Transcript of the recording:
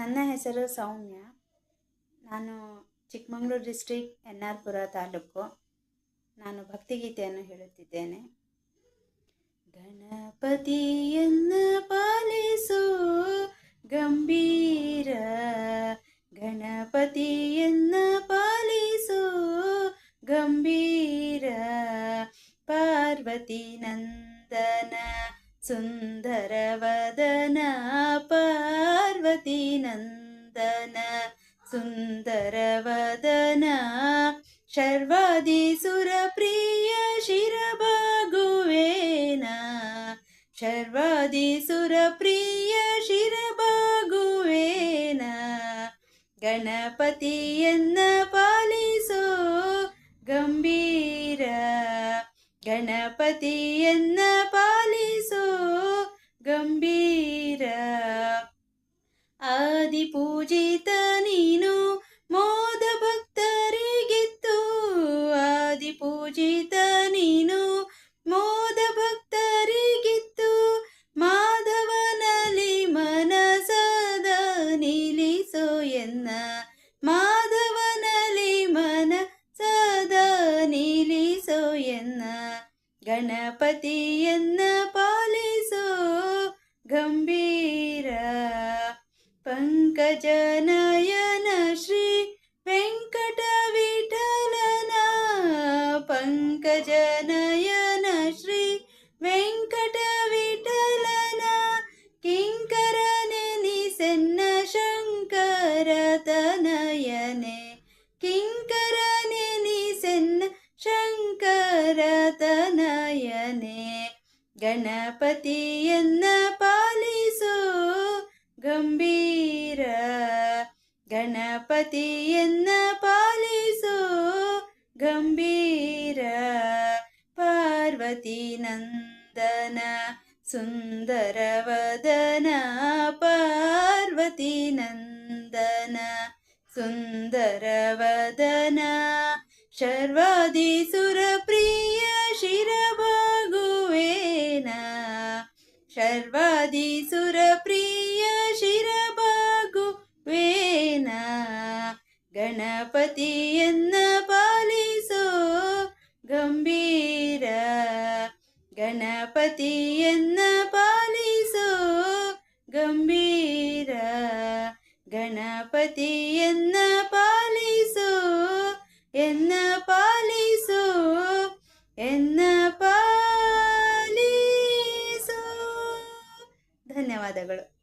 ನನ್ನ ಹೆಸರು ಸೌಮ್ಯ. ನಾನು ಚಿಕ್ಕಮಗಳೂರು ಡಿಸ್ಟ್ರಿಕ್ ಎನ್ ಆರ್ ಪುರ ತಾಲೂಕು. ನಾನು ಭಕ್ತಿಗೀತೆಯನ್ನು ಹೇಳುತ್ತಿದ್ದೇನೆ. ಗಣಪತಿಯನ್ನ ಪಾಲಿಸೋ ಗಂಭೀರ. ಗಣಪತಿಯನ್ನ ಪಾಲಿಸೋ ಗಂಭೀರ. ಪಾರ್ವತಿ ನಂದನ ಸುಂದರ ವದನ ಪಾರ್ವತಿ ನಂದನ ಸುಂದರ ವದನ ಶರ್ವಾದಿ ಸುರಪ್ರಿಯ ಶಿರಬಾಗುವೇನ, ಶರ್ವಾದಿ ಸುರಪ್ರಿಯ ಶಿರಬಾಗುವೇನ, ಗಣಪತಿಯನ್ನ ಪಾಲಿಸೋ ಗಂಭೀರ, ಗಣಪತಿಯನ್ನ ಪಾಲಿಸೋ ಗಂಭೀರ. ಪೂಜಿತ ನೀನು ಮೋದ ಭಕ್ತರಿಗಿತ್ತು. ಆದಿ ಪೂಜಿತ ನೀನು ಮೋದ ಭಕ್ತರಿಗಿತ್ತು. ಮಾಧವನಲ್ಲಿ ಮನಸದ ನಿಲ್ಲಿಸೋ ಎನ್ನ. ಮಾಧವನಲ್ಲಿ ಮನಸದ ನಿಲ್ಲಿಸೋ ಎನ್ನ. ಗಣಪತಿಯನ್ನ ಪಾಲಿಸೋ ಗಣಪತಿಯನ್ನ ಪಾಲಿಸು ಗಂಭೀರ. ಗಣಪತಿಯನ್ನ ಪಾಲಿಸು ಗಂಭೀರ. ಪಾರ್ವತಿ ನಂದನ ಸುಂದರವದನ ಪಾರ್ವತಿ ನಂದನ ಸುಂದರವದನ ಶರ್ವಾದಿ ಸುರಪ್ರಿಯ ಶರ್ವಾದಿ ಸುರಪ್ರಿಯ ಶಿರಬಾಗುವೇನ ಗಣಪತಿಯನ್ನ ಪಾಲಿಸೋ ಗಂಭೀರ ಗಣಪತಿಯನ್ನ ಪಾಲಿಸೋ ಗಂಭೀರ ಗಣಪತಿಯನ್ನ ಧನ್ಯವಾದಗಳು.